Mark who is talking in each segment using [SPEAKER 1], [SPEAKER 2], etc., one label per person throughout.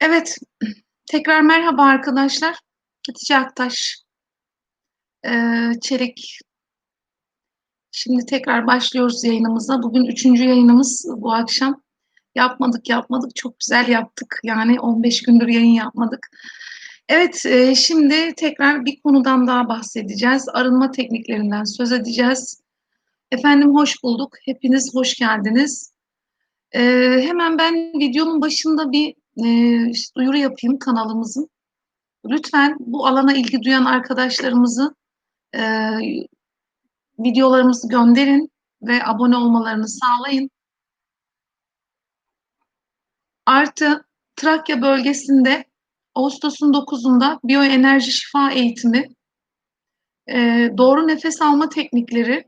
[SPEAKER 1] Evet, tekrar merhaba arkadaşlar. Hatice Aktaş, eee, Çelik. Şimdi tekrar başlıyoruz yayınımıza. Bugün üçüncü yayınımız bu akşam. Yapmadık, yapmadık. Çok güzel yaptık. Yani 15 gündür yayın yapmadık. Evet, eee, şimdi tekrar bir konudan daha bahsedeceğiz. Arınma tekniklerinden söz edeceğiz. Efendim hoş bulduk. Hepiniz hoş geldiniz. Eee, hemen ben videonun başında bir eee, duyuru yapayım kanalımızın. Lütfen bu alana ilgi duyan arkadaşlarımızı eee, videolarımızı gönderin ve abone olmalarını sağlayın. Artı Trakya bölgesinde Ağustos'un 9'unda biyoenerji şifa eğitimi, eee, doğru nefes alma teknikleri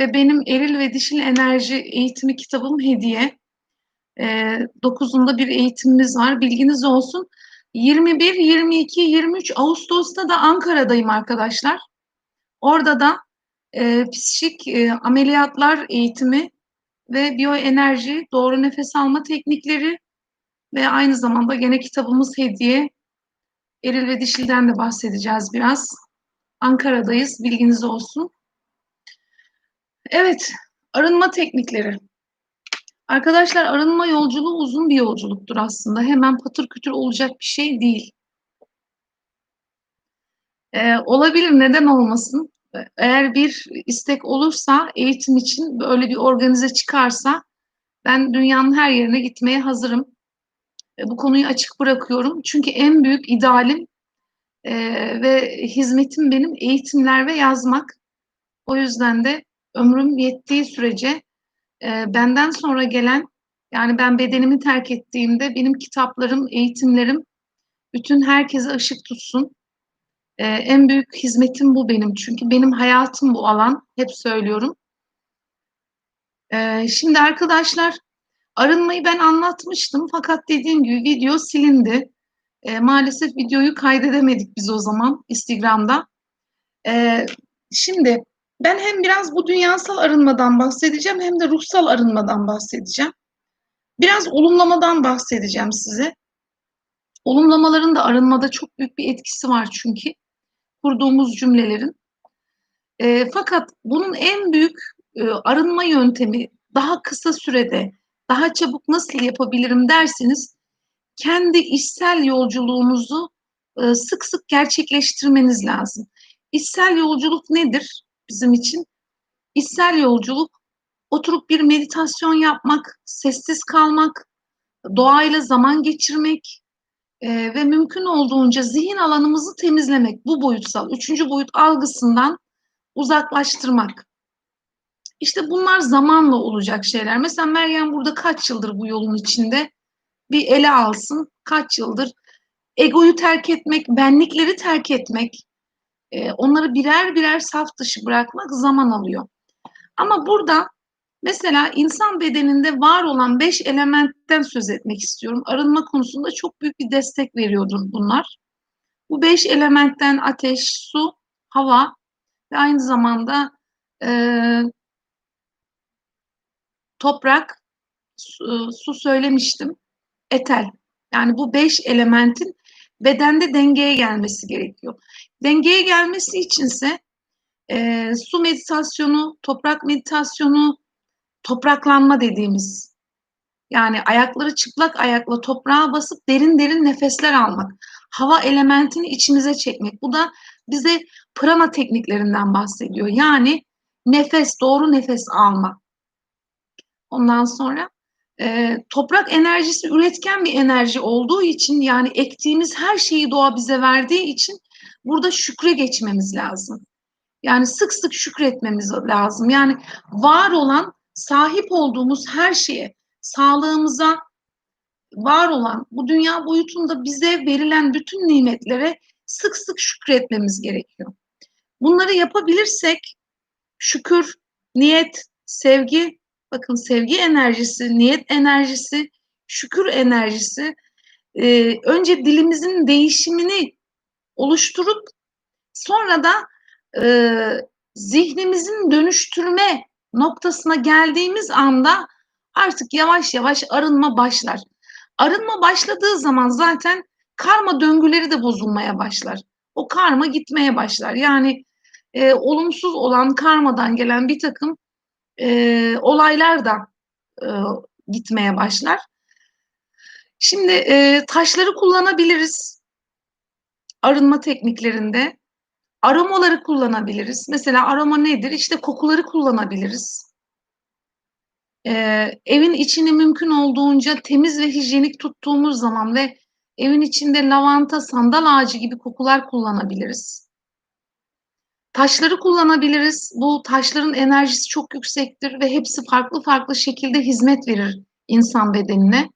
[SPEAKER 1] ve benim eril ve dişil enerji eğitimi kitabım hediye. Eee, 9'unda bir eğitimimiz var. Bilginiz olsun. 21, 22, 23 Ağustos'ta da Ankara'dayım arkadaşlar. Orada da e, psikik e, ameliyatlar eğitimi ve biyoenerji, doğru nefes alma teknikleri ve aynı zamanda gene kitabımız hediye. Eril ve dişilden de bahsedeceğiz biraz. Ankara'dayız, bilginiz olsun. Evet, arınma teknikleri. Arkadaşlar arınma yolculuğu uzun bir yolculuktur aslında. Hemen patır kütür olacak bir şey değil. Ee, olabilir, neden olmasın? Eğer bir istek olursa, eğitim için böyle bir organize çıkarsa ben dünyanın her yerine gitmeye hazırım. E, bu konuyu açık bırakıyorum. Çünkü en büyük idealim e, ve hizmetim benim eğitimler ve yazmak. O yüzden de ömrüm yettiği sürece e, benden sonra gelen yani ben bedenimi terk ettiğimde benim kitaplarım, eğitimlerim bütün herkese ışık tutsun. Ee, en büyük hizmetim bu benim. Çünkü benim hayatım bu alan. Hep söylüyorum. Ee, şimdi arkadaşlar arınmayı ben anlatmıştım. Fakat dediğim gibi video silindi. Ee, maalesef videoyu kaydedemedik biz o zaman Instagram'da. Ee, şimdi ben hem biraz bu dünyasal arınmadan bahsedeceğim hem de ruhsal arınmadan bahsedeceğim. Biraz olumlamadan bahsedeceğim size. Olumlamaların da arınmada çok büyük bir etkisi var çünkü kurduğumuz cümlelerin. E, fakat bunun en büyük e, arınma yöntemi daha kısa sürede, daha çabuk nasıl yapabilirim derseniz kendi içsel yolculuğunuzu e, sık sık gerçekleştirmeniz lazım. İçsel yolculuk nedir bizim için? İçsel yolculuk oturup bir meditasyon yapmak, sessiz kalmak, doğayla zaman geçirmek, e, ve mümkün olduğunca zihin alanımızı temizlemek bu boyutsal, üçüncü boyut algısından uzaklaştırmak. İşte bunlar zamanla olacak şeyler. Mesela Meryem burada kaç yıldır bu yolun içinde bir ele alsın. Kaç yıldır egoyu terk etmek, benlikleri terk etmek, e, onları birer birer saf dışı bırakmak zaman alıyor. Ama burada Mesela insan bedeninde var olan beş elementten söz etmek istiyorum. Arınma konusunda çok büyük bir destek veriyordur bunlar. Bu beş elementten ateş, su, hava ve aynı zamanda e, toprak, su, su söylemiştim, etel. Yani bu beş elementin bedende dengeye gelmesi gerekiyor. Dengeye gelmesi içinse e, su meditasyonu, toprak meditasyonu, topraklanma dediğimiz yani ayakları çıplak ayakla toprağa basıp derin derin nefesler almak. Hava elementini içimize çekmek. Bu da bize prana tekniklerinden bahsediyor. Yani nefes, doğru nefes alma. Ondan sonra e, toprak enerjisi üretken bir enerji olduğu için yani ektiğimiz her şeyi doğa bize verdiği için burada şükre geçmemiz lazım. Yani sık sık şükretmemiz lazım. Yani var olan sahip olduğumuz her şeye, sağlığımıza, var olan bu dünya boyutunda bize verilen bütün nimetlere sık sık şükretmemiz gerekiyor. Bunları yapabilirsek şükür, niyet, sevgi, bakın sevgi enerjisi, niyet enerjisi, şükür enerjisi e, önce dilimizin değişimini oluşturup sonra da e, zihnimizin dönüştürme noktasına geldiğimiz anda artık yavaş yavaş arınma başlar. Arınma başladığı zaman zaten karma döngüleri de bozulmaya başlar. O karma gitmeye başlar. Yani e, olumsuz olan karmadan gelen bir takım e, olaylar da e, gitmeye başlar. Şimdi e, taşları kullanabiliriz arınma tekniklerinde. Aromaları kullanabiliriz. Mesela aroma nedir? İşte kokuları kullanabiliriz. Ee, evin içini mümkün olduğunca temiz ve hijyenik tuttuğumuz zaman ve evin içinde lavanta, sandal ağacı gibi kokular kullanabiliriz. Taşları kullanabiliriz. Bu taşların enerjisi çok yüksektir ve hepsi farklı farklı şekilde hizmet verir insan bedenine.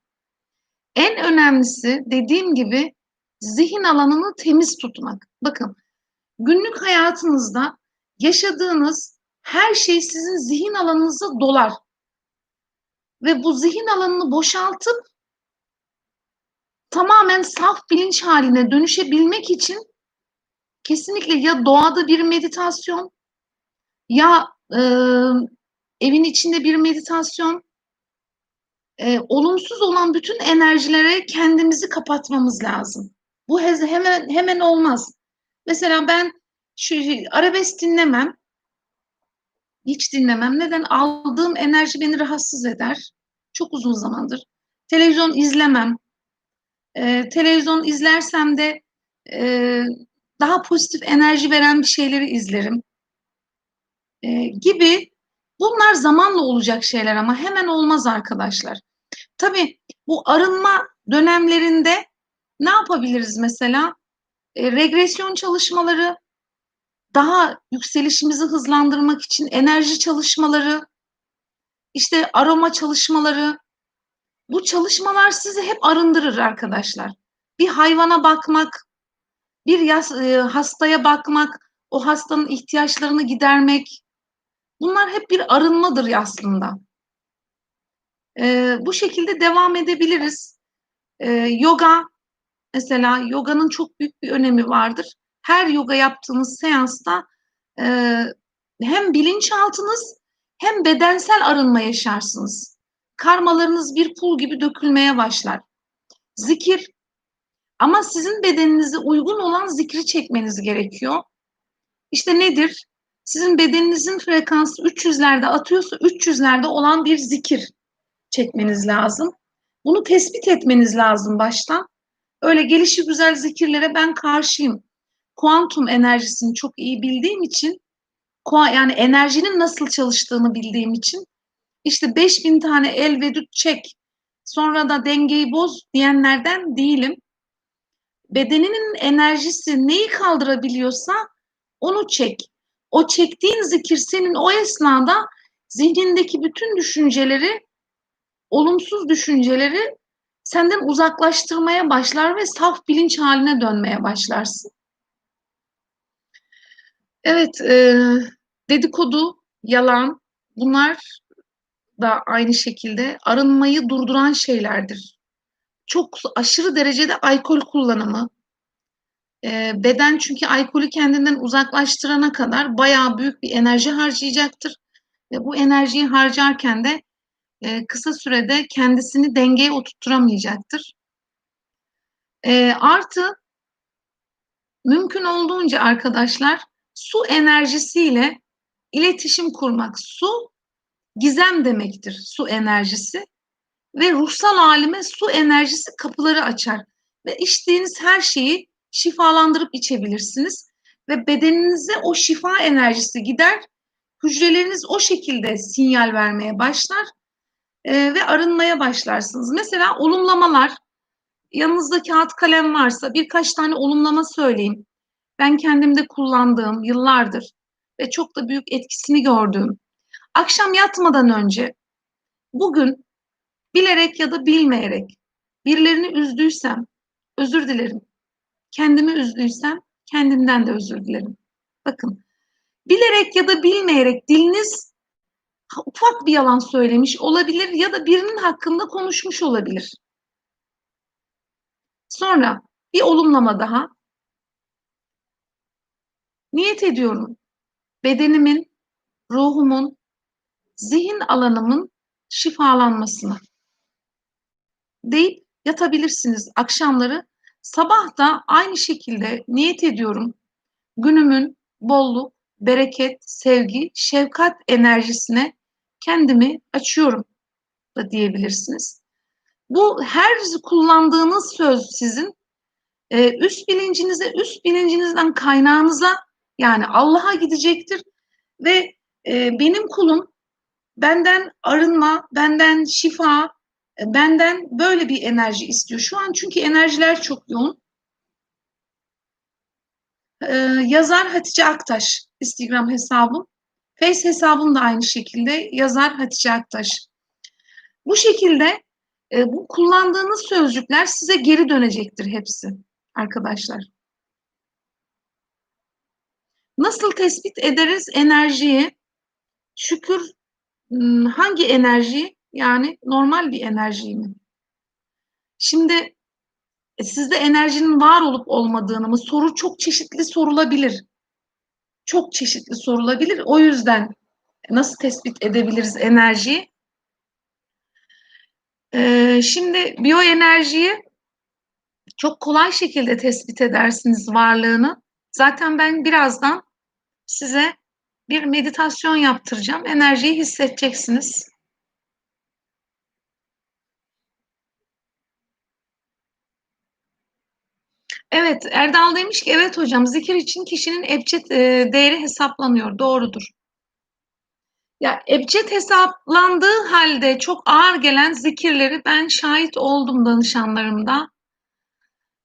[SPEAKER 1] En önemlisi dediğim gibi zihin alanını temiz tutmak. Bakın günlük hayatınızda yaşadığınız her şey sizin zihin alanınıza dolar. Ve bu zihin alanını boşaltıp tamamen saf bilinç haline dönüşebilmek için kesinlikle ya doğada bir meditasyon ya e, evin içinde bir meditasyon e, olumsuz olan bütün enerjilere kendimizi kapatmamız lazım. Bu hemen hemen olmaz. Mesela ben şu arabesk dinlemem. Hiç dinlemem. Neden? Aldığım enerji beni rahatsız eder. Çok uzun zamandır. Televizyon izlemem. Ee, televizyon izlersem de e, daha pozitif enerji veren bir şeyleri izlerim. Ee, gibi bunlar zamanla olacak şeyler ama hemen olmaz arkadaşlar. Tabii bu arınma dönemlerinde ne yapabiliriz mesela? E, regresyon çalışmaları, daha yükselişimizi hızlandırmak için enerji çalışmaları, işte aroma çalışmaları. Bu çalışmalar sizi hep arındırır arkadaşlar. Bir hayvana bakmak, bir yas, e, hastaya bakmak, o hastanın ihtiyaçlarını gidermek. Bunlar hep bir arınmadır aslında. E, bu şekilde devam edebiliriz. E, yoga, mesela yoganın çok büyük bir önemi vardır. Her yoga yaptığınız seansta e, hem bilinçaltınız hem bedensel arınma yaşarsınız. Karmalarınız bir pul gibi dökülmeye başlar. Zikir ama sizin bedeninize uygun olan zikri çekmeniz gerekiyor. İşte nedir? Sizin bedeninizin frekansı 300'lerde atıyorsa 300'lerde olan bir zikir çekmeniz lazım. Bunu tespit etmeniz lazım baştan. Öyle gelişi güzel zikirlere ben karşıyım. Kuantum enerjisini çok iyi bildiğim için yani enerjinin nasıl çalıştığını bildiğim için işte 5000 tane el vedüt çek sonra da dengeyi boz diyenlerden değilim. Bedeninin enerjisi neyi kaldırabiliyorsa onu çek. O çektiğin zikir senin o esnada zihnindeki bütün düşünceleri, olumsuz düşünceleri senden uzaklaştırmaya başlar ve saf bilinç haline dönmeye başlarsın. Evet, e, dedikodu, yalan bunlar da aynı şekilde arınmayı durduran şeylerdir. Çok aşırı derecede alkol kullanımı, e, beden çünkü alkolü kendinden uzaklaştırana kadar bayağı büyük bir enerji harcayacaktır. Ve bu enerjiyi harcarken de e, kısa sürede kendisini dengeye oturtturamayacaktır. E, artı mümkün olduğunca arkadaşlar su enerjisiyle iletişim kurmak. Su gizem demektir su enerjisi ve ruhsal alime su enerjisi kapıları açar ve içtiğiniz her şeyi şifalandırıp içebilirsiniz ve bedeninize o şifa enerjisi gider. Hücreleriniz o şekilde sinyal vermeye başlar e, ve arınmaya başlarsınız. Mesela olumlamalar, yanınızda kağıt kalem varsa birkaç tane olumlama söyleyin. Ben kendimde kullandığım yıllardır ve çok da büyük etkisini gördüğüm. Akşam yatmadan önce bugün bilerek ya da bilmeyerek birilerini üzdüysem özür dilerim. Kendimi üzdüysem kendimden de özür dilerim. Bakın bilerek ya da bilmeyerek diliniz ufak bir yalan söylemiş olabilir ya da birinin hakkında konuşmuş olabilir. Sonra bir olumlama daha. Niyet ediyorum. Bedenimin, ruhumun, zihin alanımın şifalanmasına. Deyip yatabilirsiniz akşamları. Sabah da aynı şekilde niyet ediyorum. Günümün bolluk, bereket, sevgi, şefkat enerjisine kendimi açıyorum da diyebilirsiniz. Bu her kullandığınız söz sizin e, üst bilincinize, üst bilincinizden kaynağınıza yani Allah'a gidecektir ve e, benim kulum benden arınma, benden şifa, benden böyle bir enerji istiyor. Şu an çünkü enerjiler çok yoğun. Ee, yazar Hatice Aktaş Instagram hesabım. Face hesabım da aynı şekilde yazar Hatice Aktaş. Bu şekilde e, bu kullandığınız sözcükler size geri dönecektir hepsi arkadaşlar. Nasıl tespit ederiz enerjiyi? Şükür hmm, hangi enerjiyi? Yani normal bir enerjiyi mi? Şimdi e, sizde enerjinin var olup olmadığını mı soru çok çeşitli sorulabilir. Çok çeşitli sorulabilir. O yüzden nasıl tespit edebiliriz enerjiyi? Ee, şimdi biyoenerjiyi çok kolay şekilde tespit edersiniz varlığını. Zaten ben birazdan size bir meditasyon yaptıracağım. Enerjiyi hissedeceksiniz. Evet, Erdal demiş ki evet hocam zikir için kişinin ebced e, değeri hesaplanıyor. Doğrudur. Ya ebced hesaplandığı halde çok ağır gelen zikirleri ben şahit oldum danışanlarımda.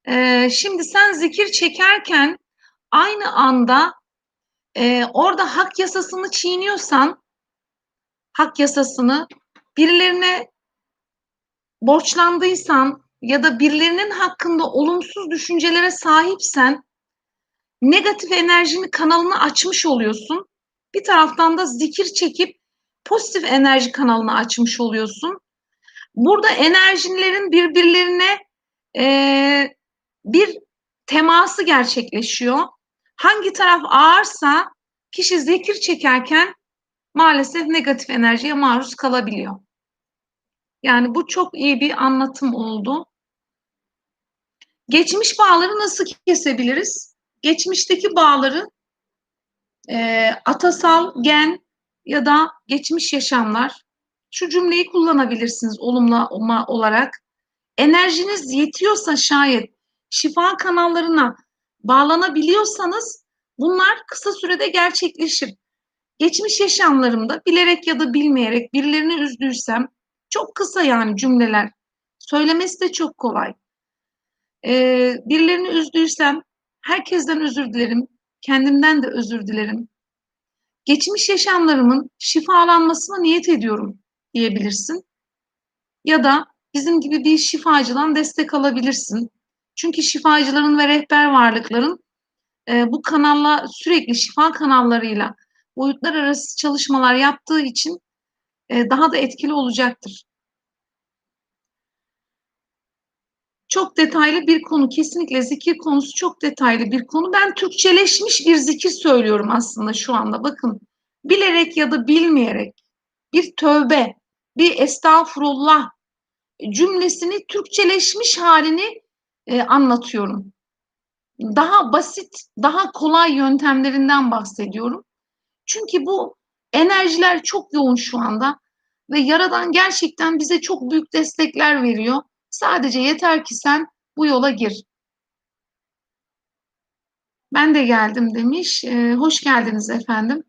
[SPEAKER 1] Ee, şimdi sen zikir çekerken aynı anda e, orada hak yasasını çiğniyorsan, hak yasasını birilerine borçlandıysan ya da birilerinin hakkında olumsuz düşüncelere sahipsen negatif enerjini kanalını açmış oluyorsun. Bir taraftan da zikir çekip pozitif enerji kanalını açmış oluyorsun. Burada enerjilerin birbirlerine e, bir teması gerçekleşiyor. Hangi taraf ağırsa kişi zikir çekerken maalesef negatif enerjiye maruz kalabiliyor. Yani bu çok iyi bir anlatım oldu. Geçmiş bağları nasıl kesebiliriz? Geçmişteki bağları e, atasal, gen ya da geçmiş yaşamlar. Şu cümleyi kullanabilirsiniz olumlu olarak. Enerjiniz yetiyorsa şayet şifa kanallarına bağlanabiliyorsanız bunlar kısa sürede gerçekleşir. Geçmiş yaşamlarımda bilerek ya da bilmeyerek birilerini üzdüysem çok kısa yani cümleler. Söylemesi de çok kolay. Ee, birilerini üzdüysem herkesten özür dilerim. Kendimden de özür dilerim. Geçmiş yaşamlarımın şifalanmasına niyet ediyorum diyebilirsin. Ya da bizim gibi bir şifacıdan destek alabilirsin. Çünkü şifacıların ve rehber varlıkların e, bu kanalla sürekli şifa kanallarıyla boyutlar arası çalışmalar yaptığı için e, daha da etkili olacaktır. Çok detaylı bir konu. Kesinlikle zikir konusu çok detaylı bir konu. Ben Türkçeleşmiş bir zikir söylüyorum aslında şu anda. Bakın bilerek ya da bilmeyerek bir tövbe, bir estağfurullah cümlesini Türkçeleşmiş halini e, anlatıyorum. Daha basit, daha kolay yöntemlerinden bahsediyorum. Çünkü bu enerjiler çok yoğun şu anda ve Yaradan gerçekten bize çok büyük destekler veriyor. Sadece yeter ki sen bu yola gir. Ben de geldim demiş. Ee, hoş geldiniz efendim.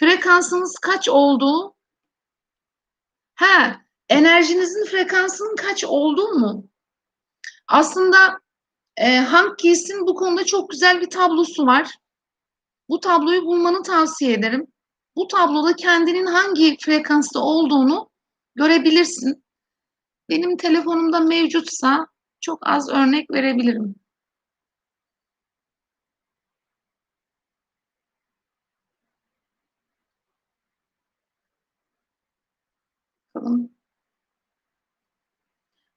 [SPEAKER 1] Frekansınız kaç olduğu? Ha, enerjinizin frekansının kaç olduğu mu? Aslında e, Hank Kies'in bu konuda çok güzel bir tablosu var. Bu tabloyu bulmanı tavsiye ederim. Bu tabloda kendinin hangi frekansta olduğunu görebilirsin. Benim telefonumda mevcutsa çok az örnek verebilirim.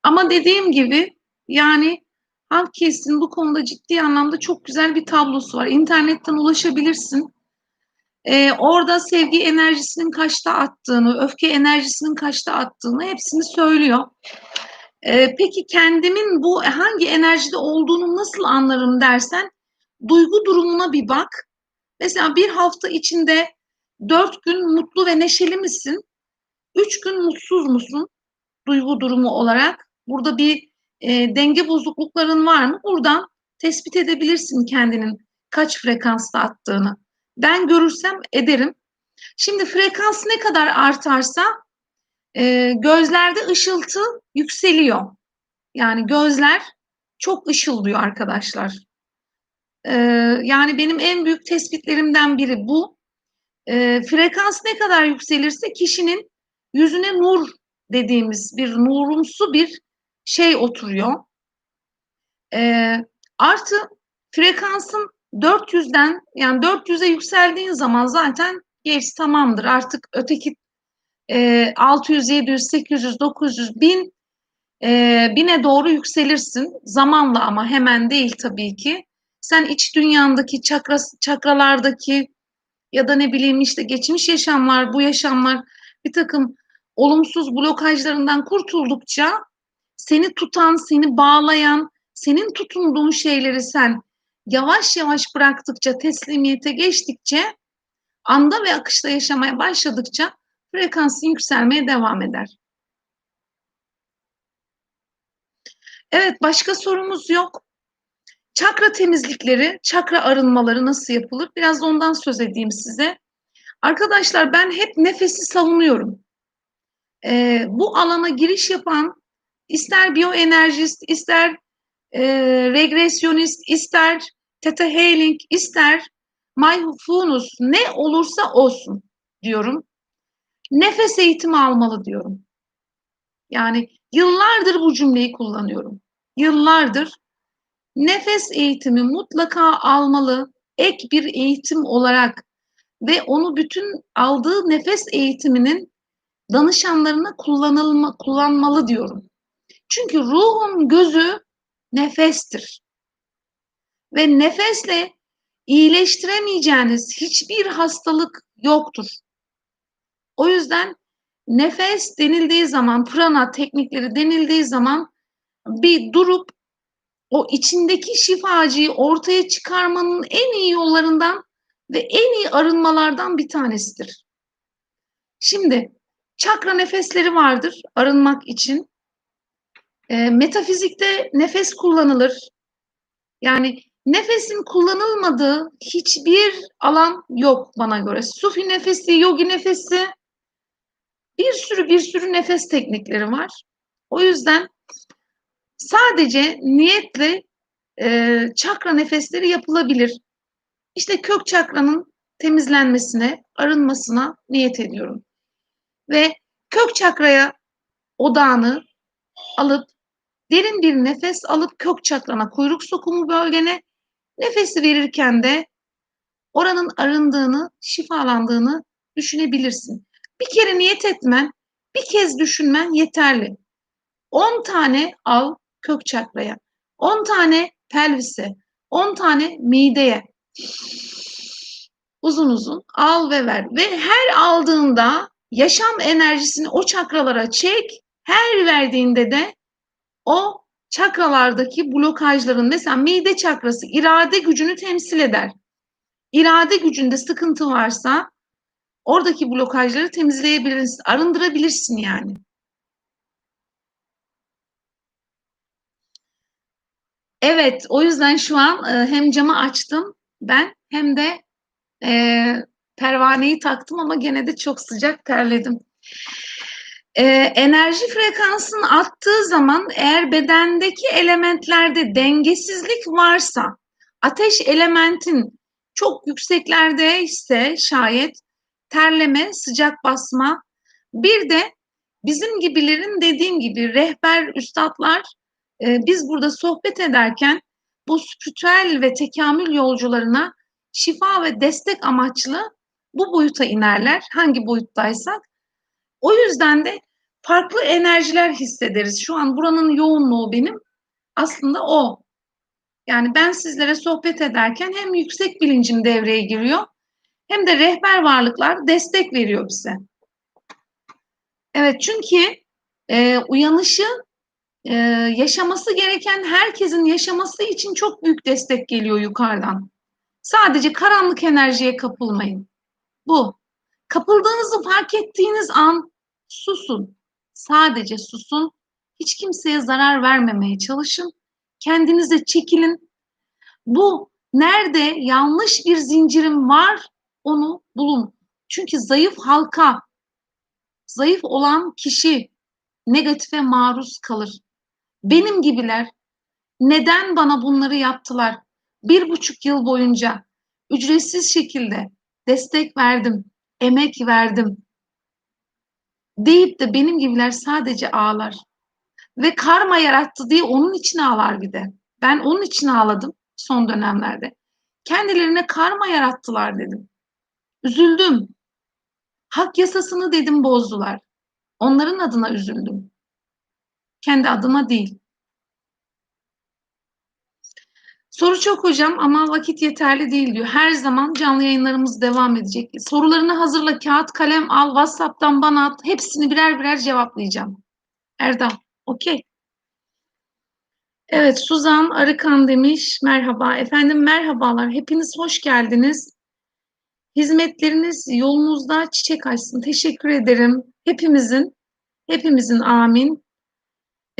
[SPEAKER 1] Ama dediğim gibi yani Halkes'in bu konuda ciddi anlamda çok güzel bir tablosu var. İnternetten ulaşabilirsin. Ee, orada sevgi enerjisinin kaçta attığını, öfke enerjisinin kaçta attığını hepsini söylüyor. Ee, peki kendimin bu hangi enerjide olduğunu nasıl anlarım dersen duygu durumuna bir bak. Mesela bir hafta içinde dört gün mutlu ve neşeli misin? Üç gün mutsuz musun? Duygu durumu olarak. Burada bir e, denge bozuklukların var mı? Buradan tespit edebilirsin kendinin kaç frekansta attığını. Ben görürsem ederim. Şimdi frekans ne kadar artarsa e, gözlerde ışıltı yükseliyor. Yani gözler çok ışıldıyor arkadaşlar. E, yani benim en büyük tespitlerimden biri bu. E, frekans ne kadar yükselirse kişinin yüzüne nur dediğimiz bir nurumsu bir şey oturuyor. E, artı frekansın 400'den yani 400'e yükseldiğin zaman zaten gerisi tamamdır. Artık öteki e, 600, 700, 800, 900, 1000 e, bine doğru yükselirsin. Zamanla ama hemen değil tabii ki. Sen iç dünyandaki çakra, çakralardaki ya da ne bileyim işte geçmiş yaşamlar, bu yaşamlar bir takım olumsuz blokajlarından kurtuldukça seni tutan, seni bağlayan, senin tutunduğun şeyleri sen yavaş yavaş bıraktıkça, teslimiyete geçtikçe, anda ve akışta yaşamaya başladıkça frekansın yükselmeye devam eder. Evet, başka sorumuz yok. Çakra temizlikleri, çakra arınmaları nasıl yapılır? Biraz ondan söz edeyim size. Arkadaşlar ben hep nefesi savunuyorum. Ee, bu alana giriş yapan ister bioenerjist, ister e, regresyonist, ister Theta Healing, ister Mindfulness ne olursa olsun diyorum. Nefes eğitimi almalı diyorum. Yani yıllardır bu cümleyi kullanıyorum. Yıllardır nefes eğitimi mutlaka almalı. Ek bir eğitim olarak ve onu bütün aldığı nefes eğitiminin danışanlarına kullanılma, kullanmalı diyorum. Çünkü ruhun gözü nefestir. Ve nefesle iyileştiremeyeceğiniz hiçbir hastalık yoktur. O yüzden nefes denildiği zaman, prana teknikleri denildiği zaman bir durup o içindeki şifacıyı ortaya çıkarmanın en iyi yollarından ve en iyi arınmalardan bir tanesidir. Şimdi çakra nefesleri vardır arınmak için. E, metafizikte nefes kullanılır. Yani nefesin kullanılmadığı hiçbir alan yok bana göre. Sufi nefesi, yogi nefesi, bir sürü bir sürü nefes teknikleri var. O yüzden sadece niyetle e, çakra nefesleri yapılabilir. İşte kök çakranın temizlenmesine, arınmasına niyet ediyorum. Ve kök çakraya odağını alıp derin bir nefes alıp kök çakrana, kuyruk sokumu bölgene nefesi verirken de oranın arındığını, şifalandığını düşünebilirsin. Bir kere niyet etmen, bir kez düşünmen yeterli. 10 tane al kök çakraya, 10 tane pelvise, 10 tane mideye. Uzun uzun al ve ver. Ve her aldığında yaşam enerjisini o çakralara çek. Her verdiğinde de o çakralardaki blokajların mesela mide çakrası irade gücünü temsil eder. İrade gücünde sıkıntı varsa oradaki blokajları temizleyebilirsin, arındırabilirsin yani. Evet, o yüzden şu an e, hem camı açtım ben hem de e, pervaneyi taktım ama gene de çok sıcak terledim. E, enerji frekansının arttığı zaman eğer bedendeki elementlerde dengesizlik varsa, ateş elementin çok yükseklerde ise şayet terleme, sıcak basma, bir de bizim gibilerin dediğim gibi rehber üstadlar e, biz burada sohbet ederken bu spiritüel ve tekamül yolcularına şifa ve destek amaçlı bu boyuta inerler. Hangi boyuttaysak. O yüzden de farklı enerjiler hissederiz. Şu an buranın yoğunluğu benim aslında o. Yani ben sizlere sohbet ederken hem yüksek bilincim devreye giriyor hem de rehber varlıklar destek veriyor bize. Evet çünkü e, uyanışı e, yaşaması gereken herkesin yaşaması için çok büyük destek geliyor yukarıdan. Sadece karanlık enerjiye kapılmayın. Bu. Kapıldığınızı fark ettiğiniz an susun. Sadece susun. Hiç kimseye zarar vermemeye çalışın. Kendinize çekilin. Bu nerede yanlış bir zincirim var onu bulun. Çünkü zayıf halka, zayıf olan kişi negatife maruz kalır. Benim gibiler neden bana bunları yaptılar? Bir buçuk yıl boyunca ücretsiz şekilde destek verdim, emek verdim deyip de benim gibiler sadece ağlar. Ve karma yarattı diye onun için ağlar bir de. Ben onun için ağladım son dönemlerde. Kendilerine karma yarattılar dedim. Üzüldüm. Hak yasasını dedim bozdular. Onların adına üzüldüm. Kendi adıma değil. Soru çok hocam ama vakit yeterli değil diyor. Her zaman canlı yayınlarımız devam edecek. Sorularını hazırla, kağıt kalem al, WhatsApp'tan bana at. Hepsini birer birer cevaplayacağım. Erdal, okey. Evet, Suzan Arıkan demiş. Merhaba. Efendim merhabalar. Hepiniz hoş geldiniz. Hizmetleriniz yolunuzda çiçek açsın. Teşekkür ederim. Hepimizin, hepimizin amin.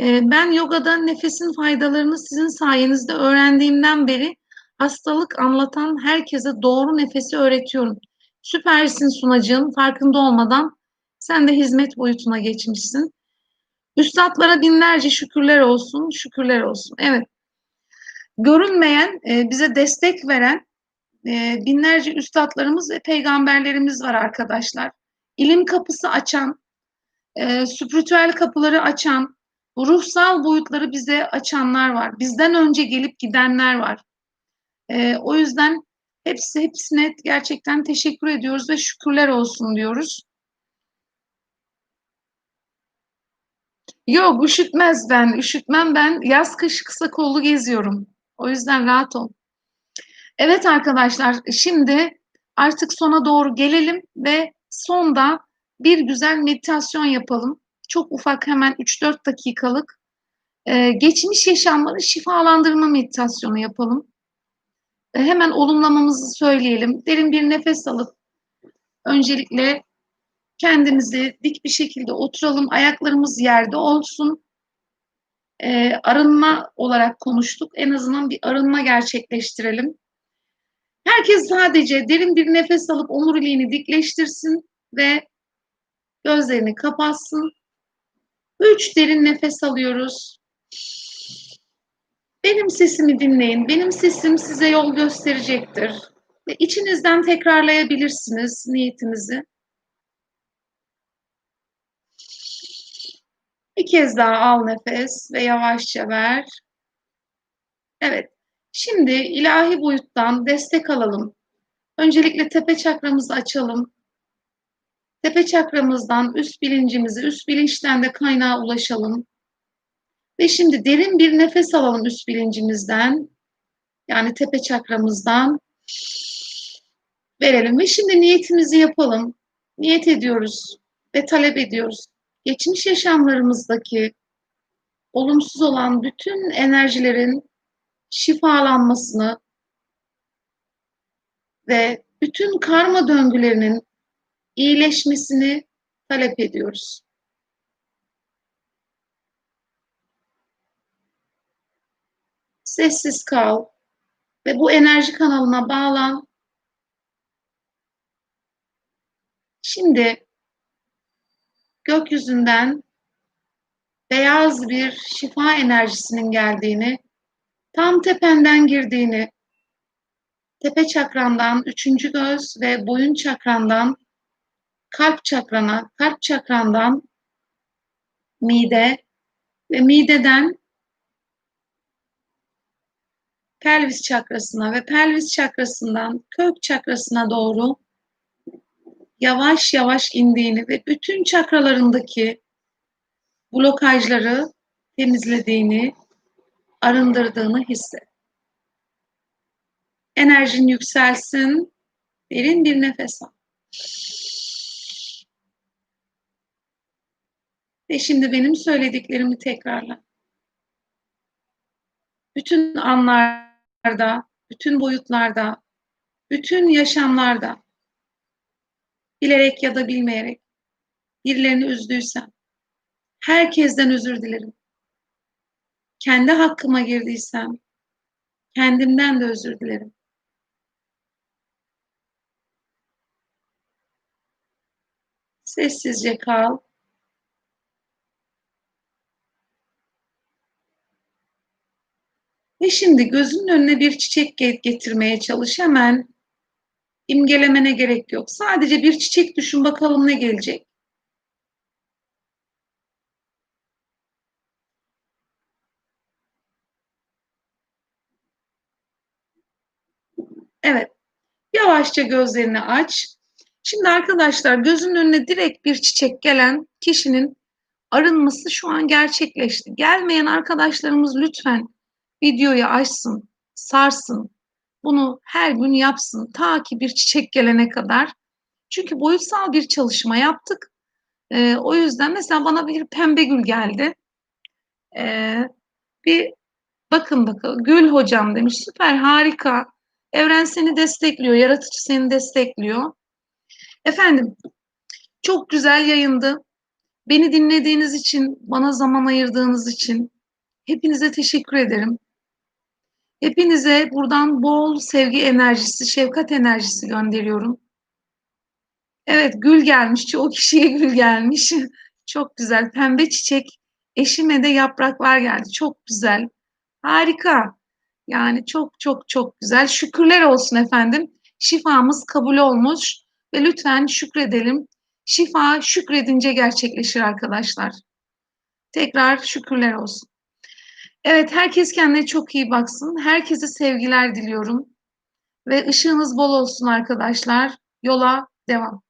[SPEAKER 1] Ee, ben yogada nefesin faydalarını sizin sayenizde öğrendiğimden beri hastalık anlatan herkese doğru nefesi öğretiyorum. Süpersin sunacığım. Farkında olmadan sen de hizmet boyutuna geçmişsin. Üstadlara binlerce şükürler olsun, şükürler olsun. Evet. Görünmeyen, e, bize destek veren e, binlerce üstadlarımız ve peygamberlerimiz var arkadaşlar. İlim kapısı açan, e, spiritüel kapıları açan, ruhsal boyutları bize açanlar var. Bizden önce gelip gidenler var. o yüzden hepsi hepsine gerçekten teşekkür ediyoruz ve şükürler olsun diyoruz. Yok üşütmez ben. Üşütmem ben. Yaz kış kısa kollu geziyorum. O yüzden rahat ol. Evet arkadaşlar şimdi artık sona doğru gelelim ve sonda bir güzel meditasyon yapalım. Çok ufak hemen 3-4 dakikalık ee, geçmiş yaşamları şifalandırma meditasyonu yapalım. Ee, hemen olumlamamızı söyleyelim. Derin bir nefes alıp öncelikle kendimizi dik bir şekilde oturalım. Ayaklarımız yerde olsun. Ee, arınma olarak konuştuk. En azından bir arınma gerçekleştirelim. Herkes sadece derin bir nefes alıp omuriliğini dikleştirsin ve gözlerini kapatsın. Üç derin nefes alıyoruz. Benim sesimi dinleyin. Benim sesim size yol gösterecektir. Ve içinizden tekrarlayabilirsiniz niyetinizi. Bir kez daha al nefes ve yavaşça ver. Evet. Şimdi ilahi boyuttan destek alalım. Öncelikle tepe çakramızı açalım. Tepe çakramızdan üst bilincimizi, üst bilinçten de kaynağa ulaşalım. Ve şimdi derin bir nefes alalım üst bilincimizden. Yani tepe çakramızdan verelim ve şimdi niyetimizi yapalım. Niyet ediyoruz ve talep ediyoruz geçmiş yaşamlarımızdaki olumsuz olan bütün enerjilerin şifalanmasını ve bütün karma döngülerinin iyileşmesini talep ediyoruz. Sessiz kal ve bu enerji kanalına bağlan. Şimdi gökyüzünden beyaz bir şifa enerjisinin geldiğini, tam tependen girdiğini, tepe çakrandan, üçüncü göz ve boyun çakrandan, kalp çakrana, kalp çakrandan, mide ve mideden pelvis çakrasına ve pelvis çakrasından kök çakrasına doğru yavaş yavaş indiğini ve bütün çakralarındaki blokajları temizlediğini, arındırdığını hisset. Enerjin yükselsin. Derin bir nefes al. Ve şimdi benim söylediklerimi tekrarla. bütün anlarda, bütün boyutlarda, bütün yaşamlarda bilerek ya da bilmeyerek birilerini üzdüysem herkesten özür dilerim. Kendi hakkıma girdiysem kendimden de özür dilerim. Sessizce kal. Ve şimdi gözünün önüne bir çiçek getirmeye çalış hemen. İmgelemene gerek yok. Sadece bir çiçek düşün bakalım ne gelecek. Evet. Yavaşça gözlerini aç. Şimdi arkadaşlar gözünün önüne direkt bir çiçek gelen kişinin arınması şu an gerçekleşti. Gelmeyen arkadaşlarımız lütfen videoyu açsın, sarsın. Bunu her gün yapsın ta ki bir çiçek gelene kadar. Çünkü boyutsal bir çalışma yaptık. Ee, o yüzden mesela bana bir pembe gül geldi. Ee, bir bakın bakalım Gül hocam demiş süper harika. Evren seni destekliyor, yaratıcı seni destekliyor. Efendim, çok güzel yayındı. Beni dinlediğiniz için, bana zaman ayırdığınız için hepinize teşekkür ederim. Hepinize buradan bol sevgi enerjisi, şefkat enerjisi gönderiyorum. Evet, gül gelmiş. O kişiye gül gelmiş. Çok güzel. Pembe çiçek. Eşime de yapraklar geldi. Çok güzel. Harika. Yani çok çok çok güzel. Şükürler olsun efendim. Şifamız kabul olmuş ve lütfen şükredelim. Şifa şükredince gerçekleşir arkadaşlar. Tekrar şükürler olsun. Evet herkes kendine çok iyi baksın. Herkese sevgiler diliyorum. Ve ışığınız bol olsun arkadaşlar. Yola devam.